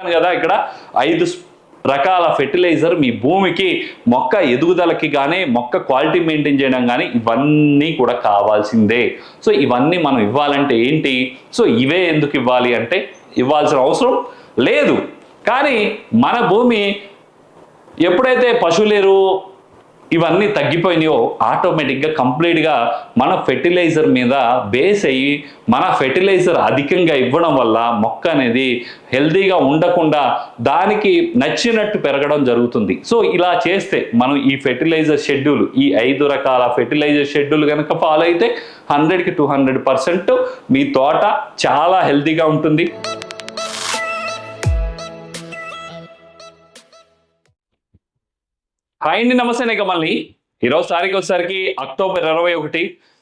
కదా ఇక్కడ ఐదు రకాల ఫెర్టిలైజర్ మీ భూమికి మొక్క ఎదుగుదలకి కానీ మొక్క క్వాలిటీ మెయింటైన్ చేయడం కానీ ఇవన్నీ కూడా కావాల్సిందే. సో ఇవన్నీ మనం ఇవ్వాలంటే ఏంటి? సో ఇవే ఎందుకు ఇవ్వాలి అంటే ఇవ్వాల్సిన అవసరం లేదు. కానీ మన భూమి ఎప్పుడైతే పశువులేరు ఇవన్నీ తగ్గిపోయినాయో ఆటోమేటిక్గా కంప్లీట్గా మన ఫెర్టిలైజర్ మీద బేస్ అయ్యి మన ఫెర్టిలైజర్ అధికంగా ఇవ్వడం వల్ల మొక్క అనేది హెల్తీగా ఉండకుండా దానికి నచ్చినట్టు పెరగడం జరుగుతుంది. సో ఇలా చేస్తే మనం ఈ ఫెర్టిలైజర్ షెడ్యూల్ ఈ ఐదు రకాల ఫెర్టిలైజర్ షెడ్యూల్ కనుక ఫాలో అయితే హండ్రెడ్కి టూ హండ్రెడ్ పర్సెంట్ మీ తోట చాలా హెల్తీగా ఉంటుంది. హాయ్ అండి నమస్తే ఇక మళ్ళీ ఈరోజు తారీఖు వచ్చేసరికి అక్టోబర్ ఇరవై ఒకటి.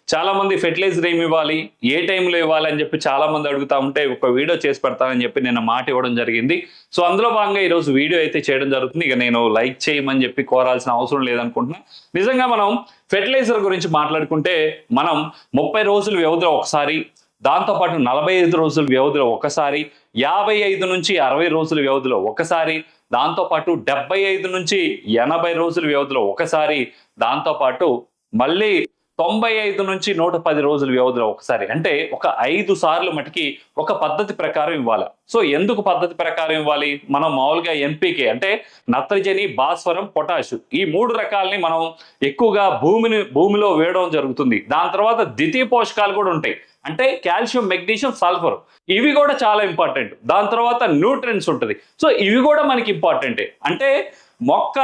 చాలా మంది ఫెర్టిలైజర్ ఏమి ఇవ్వాలి ఏ టైంలో ఇవ్వాలి అని చెప్పి చాలా మంది అడుగుతా ఉంటే ఒక వీడియో చేసి పెడతానని చెప్పి నేను మాట ఇవ్వడం జరిగింది. సో అందులో భాగంగా ఈరోజు వీడియో అయితే చేయడం జరుగుతుంది. ఇక నేను లైక్ చేయమని చెప్పి కోరాల్సిన అవసరం లేదనుకుంటున్నా. నిజంగా మనం ఫెర్టిలైజర్ గురించి మాట్లాడుకుంటే మనం ముప్పై రోజుల వ్యవధిలో ఒకసారి దాంతోపాటు నలభై ఐదు రోజుల వ్యవధిలో ఒకసారి యాభై ఐదు నుంచి అరవై రోజుల వ్యవధిలో ఒకసారి దాంతోపాటు డెబ్బై ఐదు నుంచి ఎనభై రోజుల వ్యవధిలో ఒకసారి దాంతోపాటు మళ్ళీ తొంభై ఐదు నుంచి నూట పది రోజుల వ్యవధిలో ఒకసారి. అంటే ఒక ఐదు సార్లు మటుకి ఒక పద్ధతి ప్రకారం ఇవ్వాలి. సో ఎందుకు పద్ధతి ప్రకారం ఇవ్వాలి? మనం మామూలుగా ఎంపీకే అంటే నత్రజని భాస్వరం పొటాష్ ఈ మూడు రకాలని మనం ఎక్కువగా భూమిని భూమిలో వేయడం జరుగుతుంది. దాని తర్వాత ద్వితీయ పోషకాలు కూడా ఉంటాయి. అంటే కాల్షియం మెగ్నీషియం సల్ఫర్ ఇవి కూడా చాలా ఇంపార్టెంట్. దాని తర్వాత న్యూట్రియన్స్ ఉంటుంది. సో ఇవి కూడా మనకి ఇంపార్టెంటే. అంటే మొక్క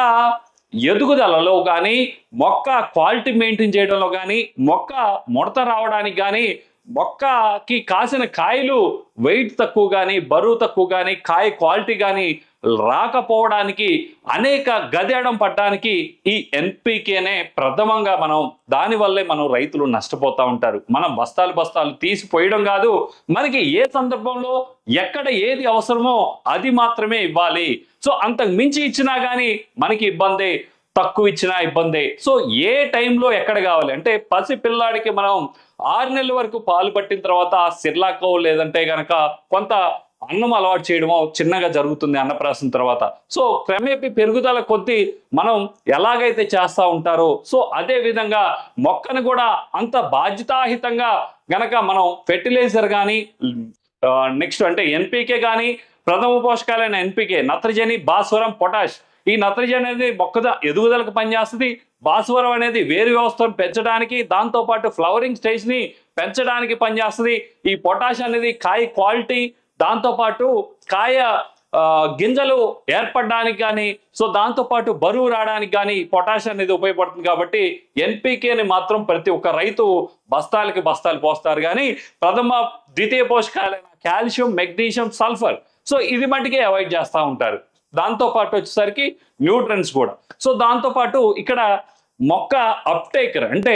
ఎదుగుదలలో కానీ మొక్క క్వాలిటీ మెయింటైన్ చేయడంలో కానీ మొక్క ముడత రావడానికి కానీ మొక్కకి కాసిన కాయలు వెయిట్ తక్కువ కానీ బరువు తక్కువ కానీ కాయ క్వాలిటీ కానీ రాకపోవడానికి అనేక గదేడం పట్టడానికి ఈ ఎన్పికేనే ప్రథమంగా మనం దానివల్లే మనం రైతులు నష్టపోతూ ఉంటారు. మనం బస్తాలు బస్తాలు తీసిపోయడం కాదు మనకి ఏ సందర్భంలో ఎక్కడ ఏది అవసరమో అది మాత్రమే ఇవ్వాలి. సో అంతకు మించి ఇచ్చినా కానీ మనకి ఇబ్బందే. తక్కువ ఇచ్చినా ఇబ్బందే. సో ఏ టైంలో ఎక్కడ కావాలి? అంటే పసి పిల్లాడికి మనం ఆరు నెలల వరకు పాలు పట్టిన తర్వాత సిర్లాకో లేదంటే గనక కొంత అన్నం అలవాటు చేయడమో చిన్నగా జరుగుతుంది అన్నప్రాసం తర్వాత. సో క్రమేపీ పెరుగుదల కొద్దీ మనం ఎలాగైతే చేస్తూ ఉంటారో సో అదే విధంగా మొక్కను కూడా అంత బాధ్యతాహితంగా గనక మనం ఫెర్టిలైజర్ కానీ నెక్స్ట్ అంటే ఎన్పికే కానీ ప్రథమ పోషకాలైన ఎన్పికే నత్రజని భాస్వరం పొటాష్ ఈ నత్రజని అనేది మొక్కద ఎదుగుదలకు పనిచేస్తుంది. భాస్వరం అనేది వేరు వ్యవస్థను పెంచడానికి దాంతోపాటు ఫ్లవరింగ్ స్టేజ్ని పెంచడానికి పనిచేస్తుంది. ఈ పొటాష్ అనేది కాయ క్వాలిటీ దాంతోపాటు కాయ గింజలు ఏర్పడడానికి కానీ సో దాంతోపాటు బరువు రావడానికి కానీ పొటాష్ అనేది ఉపయోగపడుతుంది కాబట్టి ఎన్పికేని మాత్రం ప్రతి ఒక్క రైతు బస్తాలకి బస్తాలు పోస్తారు. కానీ ప్రథమ ద్వితీయ పోషకాలైన కాల్షియం మెగ్నీషియం సల్ఫర్. సో ఇది మటుకే అవాయిడ్ చేస్తూ ఉంటారు. దాంతోపాటు వచ్చేసరికి న్యూట్రన్స్ కూడా. సో దాంతో పాటు ఇక్కడ మొక్క అప్టేకర్ అంటే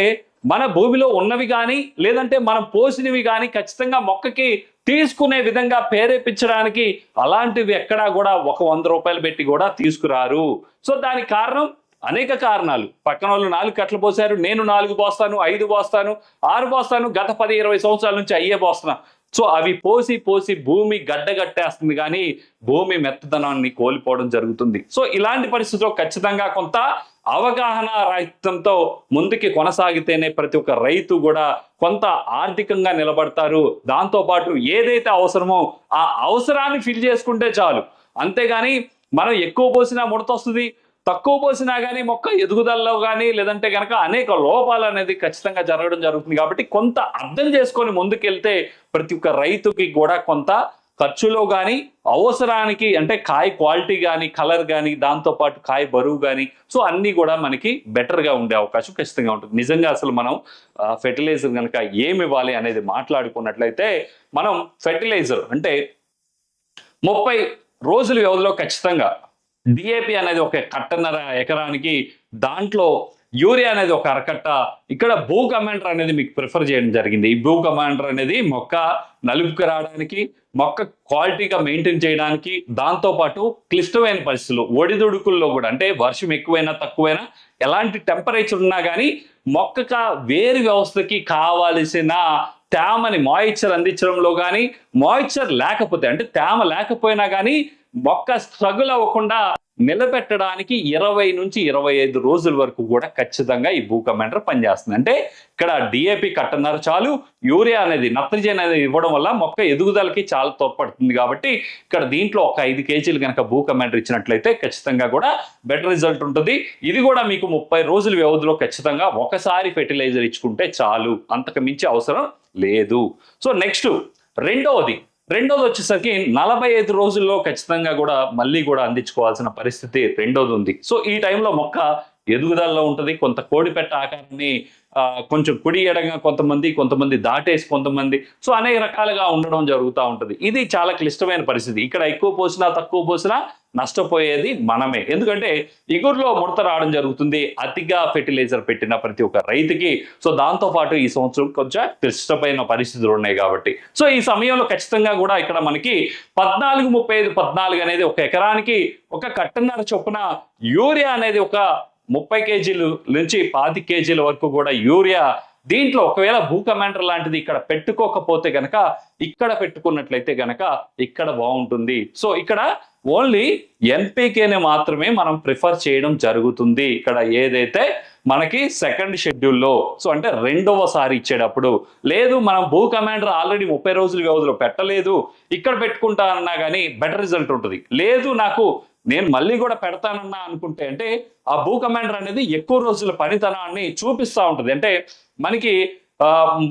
మన భూమిలో ఉన్నవి కానీ లేదంటే మనం పోసినవి కానీ ఖచ్చితంగా మొక్కకి తీసుకునే విధంగా ప్రేరేపించడానికి అలాంటివి ఎక్కడా కూడా ఒక వంద రూపాయలు పెట్టి కూడా తీసుకురారు. సో దానికి కారణం అనేక కారణాలు. పక్కన వాళ్ళు నాలుగు కట్టలు పోసారు నేను నాలుగు పోస్తాను ఐదు పోస్తాను ఆరు పోస్తాను గత పది ఇరవై సంవత్సరాల నుంచి అయ్యే పోస్తున్నా. సో అవి పోసి పోసి భూమి గడ్డగట్టేస్తుంది కానీ భూమి మెత్తదనాన్ని కోల్పోవడం జరుగుతుంది. సో ఇలాంటి పరిస్థితిలో ఖచ్చితంగా కొంత అవగాహన రహితంతో ముందుకి కొనసాగితేనే ప్రతి ఒక్క రైతు కూడా కొంత ఆర్థికంగా నిలబడతారు. దాంతో పాటు ఏదైతే అవసరమో ఆ అవసరాన్ని ఫిల్ చేసుకుంటే చాలు. అంతేగాని మనం ఎక్కువ పోసినా ముడత వస్తుంది తక్కువ పోసినా కానీ మొక్క ఎదుగుదలలో కానీ లేదంటే కనుక అనేక లోపాలు అనేది ఖచ్చితంగా జరగడం జరుగుతుంది కాబట్టి కొంత అర్థం చేసుకొని ముందుకెళ్తే ప్రతి ఒక్క రైతుకి కూడా కొంత ఖర్చులో కానీ అవసరానికి అంటే కాయ క్వాలిటీ కానీ కలర్ కానీ దాంతోపాటు కాయ బరువు కానీ సో అన్నీ కూడా మనకి బెటర్గా ఉండే అవకాశం ఖచ్చితంగా ఉంటుంది. నిజంగా అసలు మనం ఫెర్టిలైజర్ కనుక ఏమి ఇవ్వాలి అనేది మాట్లాడుకున్నట్లయితే మనం ఫెర్టిలైజర్ అంటే ముప్పై రోజుల వ్యవధిలో ఖచ్చితంగా డిఏపి అనేది ఒక కట్టన్నర ఎకరానికి దాంట్లో యూరియా అనేది ఒక అరకట్ట. ఇక్కడ భూ కమాండర్ అనేది మీకు ప్రిఫర్ చేయడం జరిగింది. ఈ భూ కమాండర్ అనేది మొక్క నలుపుకు రావడానికి మొక్క క్వాలిటీగా మెయింటైన్ చేయడానికి దాంతోపాటు క్లిష్టమైన పరిస్థితులు ఒడిదుడుకుల్లో కూడా అంటే వర్షం ఎక్కువైనా తక్కువైనా ఎలాంటి టెంపరేచర్ ఉన్నా కానీ మొక్కక వేరు వ్యవస్థకి కావలసిన తేమని మాయిశ్చర్ అందించడంలో కానీ మాయిశ్చర్ లేకపోతే అంటే తేమ లేకపోయినా కానీ మొక్క స్ట్రగుల్ అవ్వకుండా నిలబెట్టడానికి ఇరవై నుంచి ఇరవై ఐదు రోజుల వరకు కూడా ఖచ్చితంగా ఈ భూ కమాండర్ పనిచేస్తుంది. అంటే ఇక్కడ డిఏపి కట్టన్నారు చాలు యూరియా అనేది నత్రజని అనేది ఇవ్వడం వల్ల మొక్క ఎదుగుదలకి చాలా తోడ్పడుతుంది కాబట్టి ఇక్కడ దీంట్లో ఒక ఐదు కేజీలు కనుక భూ కమాండర్ ఇచ్చినట్లయితే ఖచ్చితంగా కూడా బెటర్ రిజల్ట్ ఉంటుంది. ఇది కూడా మీకు ముప్పై రోజుల వ్యవధిలో ఖచ్చితంగా ఒకసారి ఫెర్టిలైజర్ ఇచ్చుకుంటే చాలు అంతకు మించి అవసరం లేదు. సో నెక్స్ట్ రెండవది రెండోది వచ్చేసరికి నలభై ఐదు రోజుల్లో ఖచ్చితంగా కూడా మళ్ళీ కూడా అందించుకోవాల్సిన పరిస్థితి రెండోది ఉంది. సో ఈ టైంలో మొక్క ఎదుగుదలలో ఉంటుంది. కొంత కోడిపెట్ట ఆకారాన్ని ఆ, కొంచెం కుడి ఎడగా కొంతమంది కొంతమంది దాటేసి కొంతమంది సో అనేక రకాలుగా ఉండడం జరుగుతూ ఉంటుంది. ఇది చాలా క్లిష్టమైన పరిస్థితి. ఇక్కడ ఎక్కువ పోసినా తక్కువ పోసినా నష్టపోయేది మనమే. ఎందుకంటే ఇగురులో ముడత రావడం జరుగుతుంది. అతిగా ఫెర్టిలైజర్ పెట్టిన ప్రతి ఒక్క రైతుకి. సో దాంతో పాటు ఈ సంవత్సరం కొంచెం క్లిష్టమైన పరిస్థితులు ఉన్నాయి కాబట్టి. సో ఈ సమయంలో ఖచ్చితంగా కూడా ఇక్కడ మనకి పద్నాలుగు ముప్పై ఐదు పద్నాలుగు అనేది ఒక ఎకరానికి ఒక కట్టన్నర చొప్పున యూరియా అనేది ఒక ముప్పై కేజీలు నుంచి పాతి కేజీల వరకు కూడా యూరియా దీంట్లో ఒకవేళ భూ కమాండర్ లాంటిది ఇక్కడ పెట్టుకోకపోతే గనక ఇక్కడ పెట్టుకున్నట్లయితే గనక ఇక్కడ బాగుంటుంది. సో ఇక్కడ ఓన్లీ ఎన్పికేని మాత్రమే మనం ప్రిఫర్ చేయడం జరుగుతుంది. ఇక్కడ ఏదైతే మనకి సెకండ్ షెడ్యూల్లో సో అంటే రెండవసారి ఇచ్చేటప్పుడు లేదు మనం భూ కమాండర్ ఆల్రెడీ ముప్పై రోజుల వ్యవధిలో పెట్టలేదు ఇక్కడ పెట్టుకుంటా అన్నా కానీ బెటర్ రిజల్ట్ ఉంటుంది. లేదు నాకు నేను మళ్ళీ కూడా పెడతానన్నా అనుకుంటే అంటే ఆ భూ కమాండర్ అనేది ఎక్కువ రోజుల పనితనాన్ని చూపిస్తూ ఉంటుంది. అంటే మనకి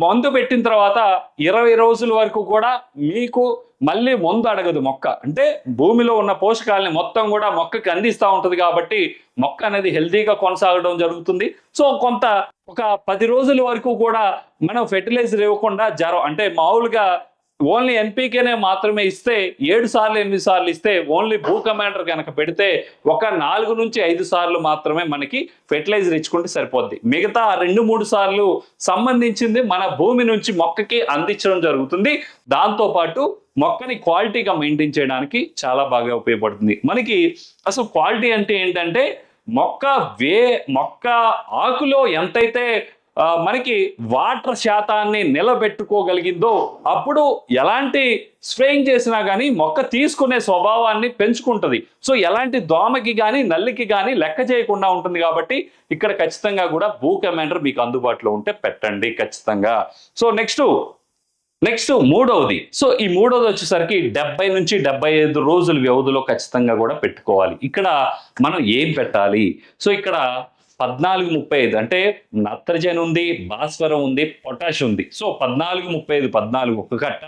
మందు పెట్టిన తర్వాత ఇరవై రోజుల వరకు కూడా మీకు మళ్ళీ మందు అడగదు మొక్క. అంటే భూమిలో ఉన్న పోషకాలని మొత్తం కూడా మొక్కకి అందిస్తూ ఉంటుంది కాబట్టి మొక్క అనేది హెల్తీగా కొనసాగడం జరుగుతుంది. సో కొంత ఒక పది రోజుల వరకు కూడా మనం ఫెర్టిలైజర్ ఇవ్వకుండా జ్వరం అంటే మామూలుగా ఓన్లీ ఎన్పీకేనే మాత్రమే ఇస్తే ఏడు సార్లు ఎనిమిది సార్లు ఇస్తే ఓన్లీ భూ కమాండర్ కనుక పెడితే ఒక నాలుగు నుంచి ఐదు సార్లు మాత్రమే మనకి ఫెర్టిలైజర్ ఇచ్చుకుంటే సరిపోద్ది. మిగతా రెండు మూడు సార్లు సంబంధించింది మన భూమి నుంచి మొక్కకి అందించడం జరుగుతుంది. దాంతో పాటు మొక్కని క్వాలిటీగా మెయింటైన్ చేయడానికి చాలా బాగా ఉపయోగపడుతుంది. మనకి అసలు క్వాలిటీ అంటే ఏంటంటే మొక్క వే మొక్క ఆకులో ఎంతైతే మనకి వాటర్ శాతాన్ని నిలబెట్టుకోగలిగిందో అప్పుడు ఎలాంటి స్ప్రేయింగ్ చేసినా కానీ మొక్క తీసుకునే స్వభావాన్ని పెంచుకుంటుంది. సో ఎలాంటి దోమకి కానీ నల్లికి కానీ లెక్క చేయకుండా ఉంటుంది కాబట్టి ఇక్కడ ఖచ్చితంగా కూడా భూ కమాండర్ మీకు అందుబాటులో ఉంటే పెట్టండి ఖచ్చితంగా. సో నెక్స్ట్ నెక్స్ట్ మూడవది. సో ఈ మూడవది వచ్చేసరికి డెబ్బై నుంచి డెబ్బై ఐదు రోజుల వ్యవధిలో ఖచ్చితంగా కూడా పెట్టుకోవాలి. ఇక్కడ మనం ఏం పెట్టాలి? సో ఇక్కడ పద్నాలుగు ముప్పై ఐదు. అంటే నత్రజని ఉంది భాస్వరం ఉంది పొటాష్ ఉంది. సో పద్నాలుగు ముప్పై ఐదు పద్నాలుగు ఒక కట్ట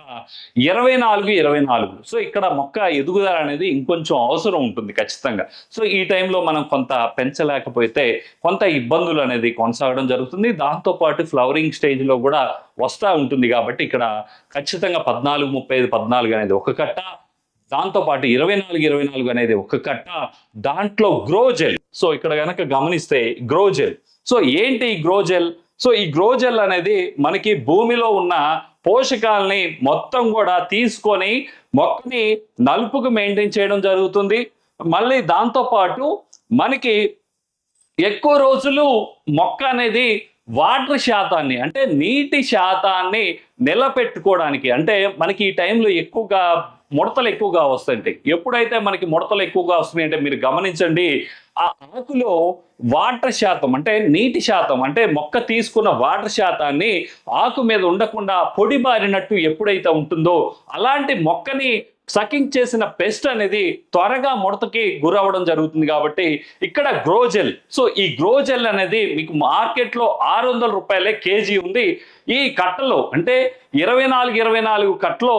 ఇరవై నాలుగు ఇరవై నాలుగు. సో ఇక్కడ మొక్క ఎదుగుదల అనేది ఇంకొంచెం అవసరం ఉంటుంది ఖచ్చితంగా. సో ఈ టైంలో మనం కొంత పెంచలేకపోతే కొంత ఇబ్బందులు అనేది కొనసాగడం జరుగుతుంది. దాంతోపాటు ఫ్లవరింగ్ స్టేజ్లో కూడా వస్తూ ఉంటుంది కాబట్టి ఇక్కడ ఖచ్చితంగా పద్నాలుగు ముప్పై ఐదు పద్నాలుగు అనేది ఒక కట్ట దాంతోపాటు ఇరవై నాలుగు ఇరవై నాలుగు అనేది ఒక కట్ట దాంట్లో గ్రోజెల్ సో ఇక్కడ కనుక గమనిస్తే గ్రోజెల్ సో ఏంటి ఈ గ్రోజెల్ సో ఈ గ్రోజెల్ అనేది మనకి భూమిలో ఉన్న పోషకాలని మొత్తం కూడా తీసుకొని మొక్కని నలుపుకు మెయింటైన్ చేయడం జరుగుతుంది. మళ్ళీ దాంతోపాటు మనకి ఎక్కువ రోజులు మొక్క అనేది వాటర్ శాతాన్ని అంటే నీటి శాతాన్ని నిలబెట్టుకోవడానికి అంటే మనకి ఈ టైంలో ఎక్కువగా ముడతలు ఎక్కువగా వస్తాయంటే. ఎప్పుడైతే మనకి ముడతలు ఎక్కువగా వస్తున్నాయి అంటే మీరు గమనించండి ఆ ఆకులో వాటర్ శాతం అంటే నీటి శాతం అంటే మొక్క తీసుకున్న వాటర్ శాతాన్ని ఆకు మీద ఉండకుండా పొడి బారినట్టు ఎప్పుడైతే ఉంటుందో అలాంటి మొక్కని సకింగ్ చేసిన పెస్ట్ అనేది త్వరగా ముడతకి గురవడం జరుగుతుంది కాబట్టి ఇక్కడ గ్రోజెల్ సో ఈ గ్రోజెల్ అనేది మీకు మార్కెట్లో ఆరు వందల రూపాయలే కేజీ ఉంది. ఈ కట్టలో అంటే ఇరవై నాలుగు ఇరవై నాలుగు కట్టలో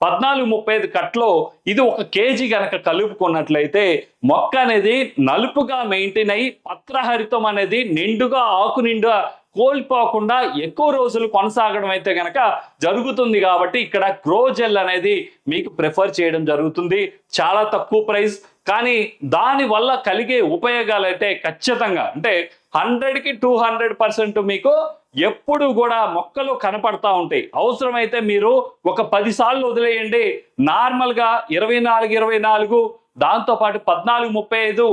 పద్నాలుగు ముప్పై ఐదు కట్టలో ఇది ఒక కేజీ గనక కలుపుకున్నట్లయితే మొక్క అనేది నలుపుగా మెయింటైన్ అయ్యి పత్రహరితం అనేది నిండుగా ఆకు నిండుగా కోల్పోకుండా ఎక్కువ రోజులు కొనసాగడం అయితే గనక జరుగుతుంది కాబట్టి ఇక్కడ గ్రోజెల్ అనేది మీకు ప్రిఫర్ చేయడం జరుగుతుంది. చాలా తక్కువ ప్రైస్. కానీ దాని వల్ల కలిగే ఉపయోగాలు అయితే ఖచ్చితంగా అంటే హండ్రెడ్కి టూ హండ్రెడ్ పర్సెంట్ మీకు ఎప్పుడు కూడా మొక్కలు కనపడతా ఉంటాయి. అవసరమైతే మీరు ఒక పదిసార్లు వదిలేయండి. నార్మల్గా ఇరవై నాలుగు ఇరవై నాలుగు దాంతోపాటు పద్నాలుగు ముప్పై ఐదు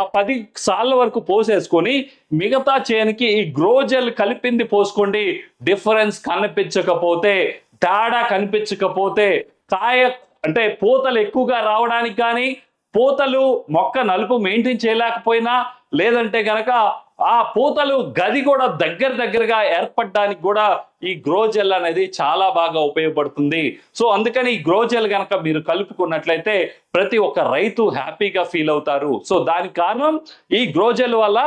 ఆ పది సార్ల వరకు పోసేసుకొని మిగతా చేనుకి ఈ గ్రోజెల్ కలిపింది పోసుకోండి. డిఫరెన్స్ కనిపించకపోతే తేడా కనిపించకపోతే కాయ అంటే పూతలు ఎక్కువగా రావడానికి కానీ పూతలు మొక్క నలుపు మెయింటైన్ చేయలేకపోయినా లేదంటే కనుక ఆ పూతలు గది కూడా దగ్గర దగ్గరగా ఏర్పడడానికి కూడా ఈ గ్రోజెల్ అనేది చాలా బాగా ఉపయోగపడుతుంది. సో అందుకని ఈ గ్రోజెల్ కనుక మీరు కలుపుకున్నట్లయితే ప్రతి ఒక్క రైతు హ్యాపీగా ఫీల్ అవుతారు. సో దానికి కారణం ఈ గ్రోజెల్ వల్ల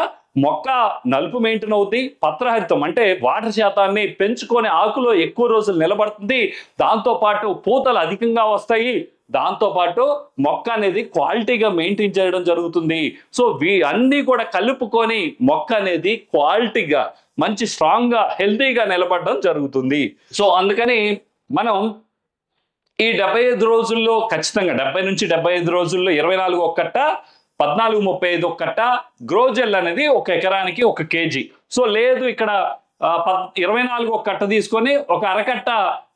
మొక్క నలుపు మెయింటైన్ అవుతుంది పత్రహరితం అంటే వాటర్ శాతాన్ని పెంచుకొని ఆకులో ఎక్కువ రోజులు నిలబడుతుంది. దాంతోపాటు పూతలు అధికంగా వస్తాయి. దాంతోపాటు మొక్క అనేది క్వాలిటీగా మెయింటైన్ చేయడం జరుగుతుంది. సో వీ అన్నీ కూడా కలుపుకొని మొక్క అనేది క్వాలిటీగా మంచి స్ట్రాంగ్గా హెల్తీగా నిలబడడం జరుగుతుంది. సో అందుకని మనం ఈ డెబ్బై ఐదు రోజుల్లో ఖచ్చితంగా డెబ్బై నుంచి డెబ్బై ఐదు రోజుల్లో ఇరవై నాలుగు ఒక్కట పద్నాలుగు ముప్పై ఐదు కట్ట గ్రోజెల్ అనేది ఒక ఎకరానికి ఒక కేజీ. సో లేదు ఇక్కడ ఆ, పద్ ఇరవై నాలుగు ఒక కట్ట తీసుకొని ఒక అరకట్ట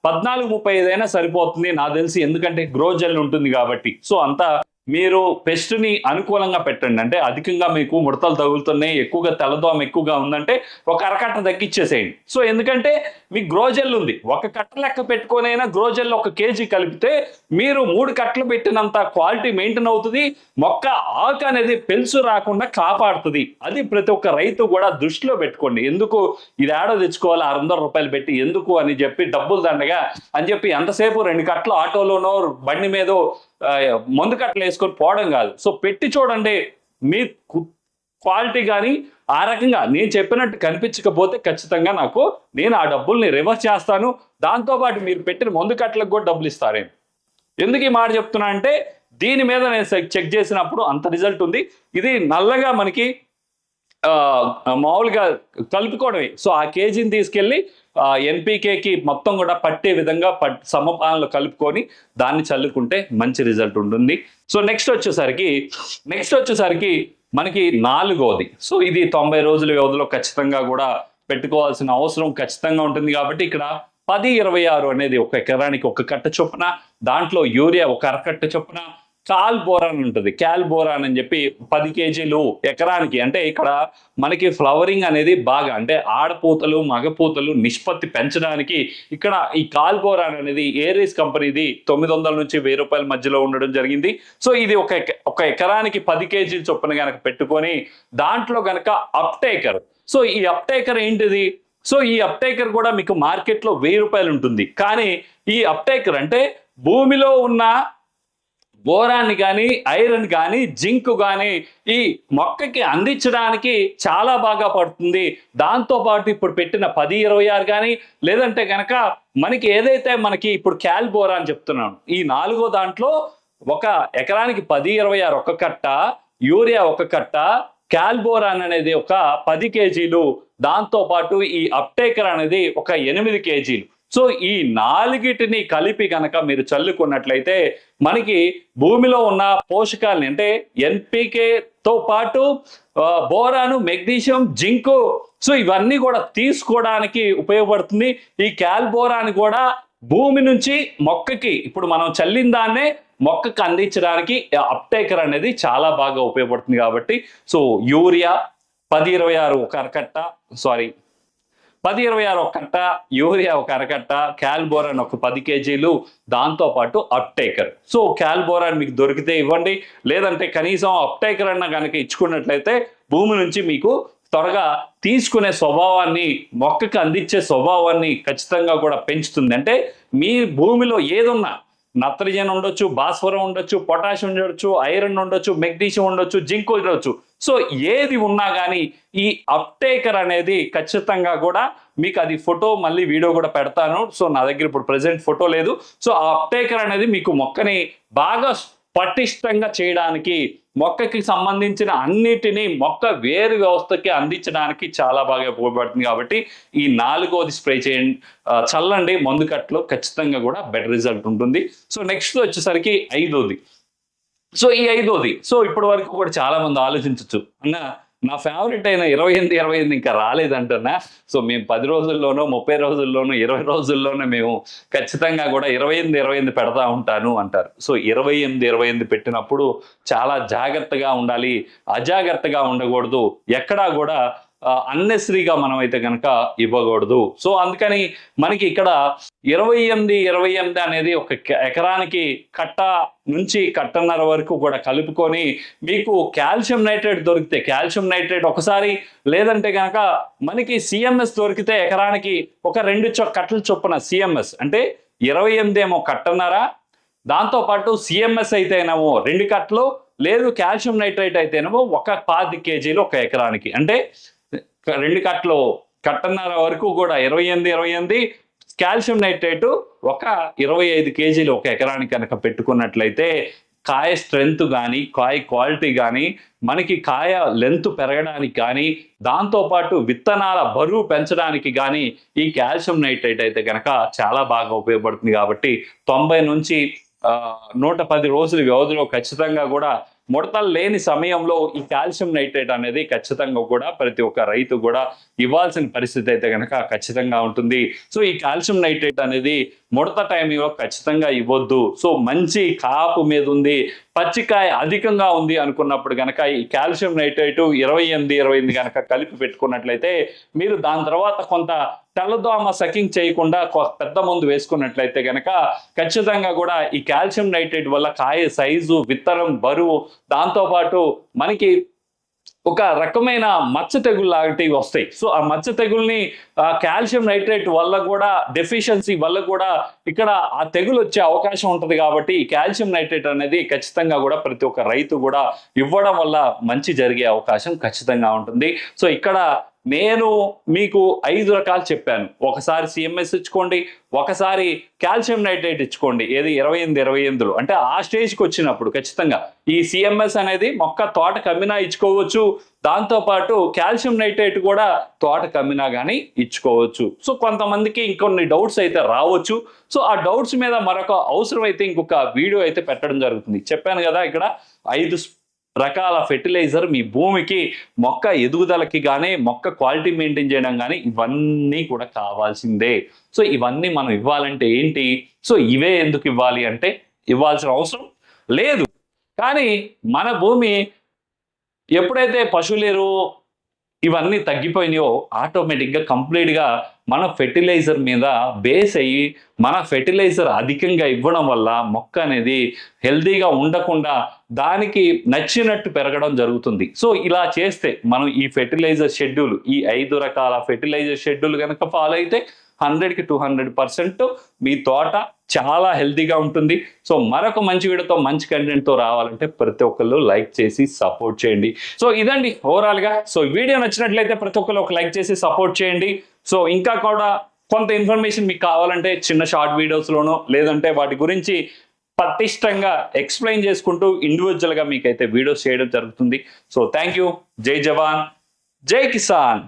పద్నాలుగు ముప్పై ఐదు అయినా సరిపోతుంది నాకు తెలిసి ఎందుకంటే గ్రోజెల్ ఉంటుంది కాబట్టి. సో అంతా మీరు పెస్ట్ని అనుకూలంగా పెట్టండి. అంటే అధికంగా మీకు ముడతలు తగులుతున్నాయి ఎక్కువగా తెల్లదోమ ఎక్కువగా ఉందంటే ఒక అరకట్ట తగ్గిచ్చేసేయండి. సో ఎందుకంటే మీకు గ్రోజెల్ ఉంది. ఒక కట్ట లెక్క పెట్టుకొనైనా గ్రోజెల్ ఒక కేజీ కలిపితే మీరు మూడు కట్టలు పెట్టినంత క్వాలిటీ మెయింటైన్ అవుతుంది. మొక్క ఆకు అనేది పెలుసు రాకుండా కాపాడుతుంది. అది ప్రతి ఒక్క రైతు కూడా దృష్టిలో పెట్టుకోండి. ఎందుకు ఇది ఆడో తెచ్చుకోవాలి ఆరు వందల రూపాయలు పెట్టి ఎందుకు అని చెప్పి డబ్బులు దండగా అని చెప్పి ఎంతసేపు రెండు కట్టలు ఆటోలోనో బండి మీదో మందు కట్టలు చేసుకొని పోవడం కాదు. సో పెట్టి చూడండి మీ క్వాలిటీ కానీ ఆ రకంగా నేను చెప్పినట్టు కనిపించకపోతే ఖచ్చితంగా నాకు నేను ఆ డబ్బుల్ని రివర్స్ చేస్తాను. దాంతోపాటు మీరు పెట్టిన మందు కట్టలకు కూడా డబ్బులు ఇస్తారేమో ఎందుకు ఈ మాట చెప్తున్నా అంటే దీని మీద నేను చెక్ చేసినప్పుడు అంత రిజల్ట్ ఉంది. ఇది నల్లగా మనకి మామూలుగా కలుపుకోవడమే. సో ఆ కేజీని తీసుకెళ్ళి ఎన్పికేకి మొత్తం కూడా పట్టే విధంగా పట్ సమపాలనలో కలుపుకొని దాన్ని చల్లుకుంటే మంచి రిజల్ట్ ఉంటుంది. సో నెక్స్ట్ వచ్చేసరికి నెక్స్ట్ వచ్చేసరికి మనకి నాలుగోది. సో ఇది తొంభై రోజుల వ్యవధిలో ఖచ్చితంగా కూడా పెట్టుకోవాల్సిన అవసరం ఖచ్చితంగా ఉంటుంది కాబట్టి ఇక్కడ పది ఇరవై ఆరు అనేది ఒక ఎకరానికి ఒక కట్ట చొప్పున దాంట్లో యూరియా ఒక అరకట్ట చొప్పున కాల్ బోరాన్ ఉంటుంది. క్యాల్ బోరాన్ అని చెప్పి పది కేజీలు ఎకరానికి అంటే ఇక్కడ మనకి ఫ్లవరింగ్ అనేది బాగా అంటే ఆడపూతలు మగపూతలు నిష్పత్తి పెంచడానికి ఇక్కడ ఈ కాల్ బోరాన్ అనేది ఏరీస్ కంపెనీది తొమ్మిది వందల నుంచి వెయ్యి రూపాయల మధ్యలో ఉండడం జరిగింది. సో ఇది ఒక ఒక ఎకరానికి పది కేజీలు చొప్పున గనక పెట్టుకొని దాంట్లో గనక అప్టేకర్. సో ఈ అప్టేకర్ ఏంటిది? సో ఈ అప్టేకర్ కూడా మీకు మార్కెట్లో వెయ్యి రూపాయలు ఉంటుంది. కానీ ఈ అప్టేకర్ అంటే భూమిలో ఉన్న బోరాన్ని కానీ ఐరన్ కానీ జింక్ కానీ ఈ మొక్కకి అందించడానికి చాలా బాగా పడుతుంది. దాంతోపాటు ఇప్పుడు పెట్టిన పది ఇరవై ఆరు కానీ లేదంటే కనుక మనకి ఏదైతే మనకి ఇప్పుడు క్యాల్ బోరా అని చెప్తున్నాను ఈ నాలుగో దాంట్లో ఒక ఎకరానికి పది ఇరవై ఆరు ఒక కట్ట యూరియా ఒక కట్ట క్యాల్బోరాన్ అనేది ఒక పది కేజీలు దాంతోపాటు ఈ అప్టేకర్ అనేది ఒక ఎనిమిది కేజీలు. సో ఈ నాలుగిటిని కలిపి కనుక మీరు చల్లుకున్నట్లయితే మనకి భూమిలో ఉన్న పోషకాలని అంటే ఎన్పికేతో పాటు బోరాను మెగ్నీషియం జింకు సో ఇవన్నీ కూడా తీసుకోవడానికి ఉపయోగపడుతుంది. ఈ క్యాల్బోరాని కూడా భూమి నుంచి మొక్కకి ఇప్పుడు మనం చల్లిన దాన్నే మొక్కకు అందించడానికి అప్టేకర్ అనేది చాలా బాగా ఉపయోగపడుతుంది కాబట్టి. సో యూరియా పది ఇరవై ఆరు ఒక అరకట్ట సారీ పది ఇరవై ఆరు ఒక కట్ట యూరియా ఒక అరకట్ట క్యాల్బోరాన్ ఒక పది కేజీలు దాంతో పాటు అప్టేకర్. సో క్యాల్బోరాన్ మీకు దొరికితే ఇవ్వండి. లేదంటే కనీసం అప్టేకర్ అన్న కనుక ఇచ్చుకున్నట్లయితే భూమి నుంచి మీకు త్వరగా తీసుకునే స్వభావాన్ని మొక్కకి అందించే స్వభావాన్ని ఖచ్చితంగా కూడా పెంచుతుంది. అంటే మీ భూమిలో ఏదున్నా నత్రజని ఉండొచ్చు భాస్వరం ఉండొచ్చు పొటాషియం ఉండొచ్చు ఐరన్ ఉండొచ్చు మెగ్నీషియం ఉండొచ్చు జింక్ ఉండొచ్చు. సో ఏది ఉన్నా కానీ ఈ అప్టేకర్ అనేది ఖచ్చితంగా కూడా మీకు అది ఫోటో మళ్ళీ వీడియో కూడా పెడతాను. సో నా దగ్గర ఇప్పుడు ప్రజెంట్ ఫోటో లేదు. సో ఆ అప్టేకర్ అనేది మీకు మొక్కని బాగా పటిష్టంగా చేయడానికి మొక్కకి సంబంధించిన అన్నిటినీ మొక్క వేరు వ్యవస్థకి అందించడానికి చాలా బాగా ఉపయోగపడుతుంది కాబట్టి ఈ నాలుగోది స్ప్రే చేయండి. చల్లండి. మందు కట్లో ఖచ్చితంగా కూడా బెటర్ రిజల్ట్ ఉంటుంది. సో నెక్స్ట్ వచ్చేసరికి ఐదోది. సో ఈ ఐదోది. సో ఇప్పటి వరకు కూడా చాలా మంది ఆలోచించవచ్చు అన్న నా ఫేవరెట్ అయిన ఇరవై ఎనిమిది ఇరవై ఎనిమిది ఇంకా రాలేదంటున్నా. సో మేము పది రోజుల్లోనో ముప్పై రోజుల్లోనో ఇరవై రోజుల్లోనో మేము ఖచ్చితంగా కూడా ఇరవై ఎనిమిది ఇరవై ఎనిమిది పెడతా ఉంటాను అంటారు. సో ఇరవై ఎనిమిది ఇరవై ఎనిమిది పెట్టినప్పుడు చాలా జాగ్రత్తగా ఉండాలి. అజాగ్రత్తగా ఉండకూడదు. ఎక్కడా కూడా అన్నెసరీగా మనం అయితే కనుక ఇవ్వకూడదు. సో అందుకని మనకి ఇక్కడ ఇరవై ఎనిమిది ఇరవై ఎనిమిది అనేది ఒక ఎకరానికి కట్ట నుంచి కట్టన్నర వరకు కూడా కలుపుకొని మీకు కాల్షియం నైట్రేట్ దొరికితే కాల్షియం నైట్రేట్ ఒకసారి లేదంటే కనుక మనకి సిఎంఎస్ దొరికితే ఎకరానికి ఒక రెండు చొ కట్టల చొప్పున సిఎంఎస్ అంటే ఇరవై ఎనిమిది ఏమో కట్టన్నర దాంతోపాటు సిఎంఎస్ అయితేనేమో రెండు కట్టలు లేదు కాల్షియం నైట్రేట్ అయితేనేమో ఒక పాతి కేజీలు ఒక ఎకరానికి. అంటే రెండు కట్టలు కట్టన్నర వరకు కూడా ఇరవై ఎనిమిది ఇరవై ఎనిమిది. కాల్షియం నైట్రేట్ ఒక ఇరవై ఐదు కేజీలు ఒక ఎకరానికి కనుక పెట్టుకున్నట్లయితే కాయ స్ట్రెంగ్త్ కానీ కాయ క్వాలిటీ కానీ మనకి కాయ లెంత్ పెరగడానికి కానీ దాంతోపాటు విత్తనాల బరువు పెంచడానికి కానీ ఈ కాల్షియం నైట్రేట్ అయితే కనుక చాలా బాగా ఉపయోగపడుతుంది కాబట్టి తొంభై నుంచి నూట పది రోజుల వ్యవధిలో ఖచ్చితంగా కూడా ముడతలు లేని సమయంలో ఈ కాల్షియం నైట్రేట్ అనేది ఖచ్చితంగా కూడా ప్రతి ఒక్క రైతు కూడా ఇవ్వాల్సిన పరిస్థితి అయితే కనుక ఖచ్చితంగా ఉంటుంది. సో ఈ కాల్షియం నైట్రేట్ అనేది ముడత టైంలో ఖచ్చితంగా ఇవ్వద్దు. సో మంచి కాపు మీద ఉంది. పచ్చికాయ అధికంగా ఉంది అనుకున్నప్పుడు కనుక ఈ కాల్షియం నైట్రైట్ ఇరవై ఎనిమిది ఇరవై ఎనిమిది కనుక కలిపి పెట్టుకున్నట్లయితే మీరు దాని తర్వాత కొంత తెల్లదోమ సకింగ్ చేయకుండా కొ- పెద్ద మందు వేసుకున్నట్లయితే కనుక ఖచ్చితంగా కూడా ఈ కాల్షియం నైట్రేట్ వల్ల కాయ సైజు విత్తనం బరువు దాంతోపాటు మనకి ఒక రకమైన మచ్చ తెగులు లాంటివి వస్తాయి. సో ఆ మచ్చ తెగుల్ని కాల్షియం నైట్రేట్ వల్ల కూడా డెఫిషియన్సీ వల్ల కూడా ఇక్కడ ఆ తెగులు వచ్చే అవకాశం ఉంటుంది కాబట్టి ఈ కాల్షియం నైట్రేట్ అనేది ఖచ్చితంగా కూడా ప్రతి ఒక్క రైతు కూడా ఇవ్వడం వల్ల మంచి జరిగే అవకాశం ఖచ్చితంగా ఉంటుంది. సో ఇక్కడ నేను మీకు ఐదు రకాలు చెప్పాను. ఒకసారి సిఎంఎస్ ఇచ్చుకోండి ఒకసారి కాల్షియం నైట్రేట్ ఇచ్చుకోండి. ఏది? ఇరవై ఎనిమిది ఇరవై ఎనిమిదిలో. అంటే ఆ స్టేజ్కి వచ్చినప్పుడు ఖచ్చితంగా ఈ సిఎంఎస్ అనేది మొక్క తోట కమ్మినా ఇచ్చుకోవచ్చు. దాంతోపాటు కాల్షియం నైట్రేట్ కూడా తోట కమ్మినా కానీ ఇచ్చుకోవచ్చు. సో కొంతమందికి ఇంకొన్ని డౌట్స్ అయితే రావచ్చు. సో ఆ డౌట్స్ మీద మరొక అవసరం అయితే ఇంకొక వీడియో అయితే పెట్టడం జరుగుతుంది. చెప్పాను కదా ఇక్కడ ఐదు రకాల ఫెర్టిలైజర్ మీ భూమికి మొక్క ఎదుగుదలకి కానీ మొక్క క్వాలిటీ మెయింటైన్ చేయడం కానీ ఇవన్నీ కూడా కావాల్సిందే. సో ఇవన్నీ మనం ఇవ్వాలంటే ఏంటి? సో ఇవే ఎందుకు ఇవ్వాలి అంటే ఇవ్వాల్సిన అవసరం లేదు. కానీ మన భూమి ఎప్పుడైతే పశువులేరు ఇవన్నీ తగ్గిపోయినాయో ఆటోమేటిక్గా కంప్లీట్గా మన ఫెర్టిలైజర్ మీద బేస్ అయ్యి మన ఫెర్టిలైజర్ అధికంగా ఇవ్వడం వల్ల మొక్క అనేది హెల్తీగా ఉండకుండా దానికి నచ్చినట్టు పెరగడం జరుగుతుంది. సో ఇలా చేస్తే మనం ఈ ఫెర్టిలైజర్ షెడ్యూల్ ఈ ఐదు రకాల ఫెర్టిలైజర్ షెడ్యూల్ కనుక ఫాలో అయితే హండ్రెడ్కి టూ హండ్రెడ్ పర్సెంట్ మీ తోట చాలా హెల్తీగా ఉంటుంది. సో మరొక మంచి వీడియోతో మంచి కంటెంట్తో రావాలంటే ప్రతి ఒక్కళ్ళు లైక్ చేసి సపోర్ట్ చేయండి. సో ఇదండి ఓవరాల్గా సో వీడియో నచ్చినట్లయితే ప్రతి ఒక్కళ్ళు ఒక లైక్ చేసి సపోర్ట్ చేయండి. సో ఇంకా కూడా కొంత ఇన్ఫర్మేషన్ మీకు కావాలంటే చిన్న షార్ట్ వీడియోస్లోనో లేదంటే వాటి గురించి పటిష్టంగా ఎక్స్ప్లెయిన్ చేసుకుంటూ ఇండివిజువల్గా మీకైతే వీడియోస్ చేయడం జరుగుతుంది. సో థ్యాంక్ యూ జై జవాన్. జై కిసాన్.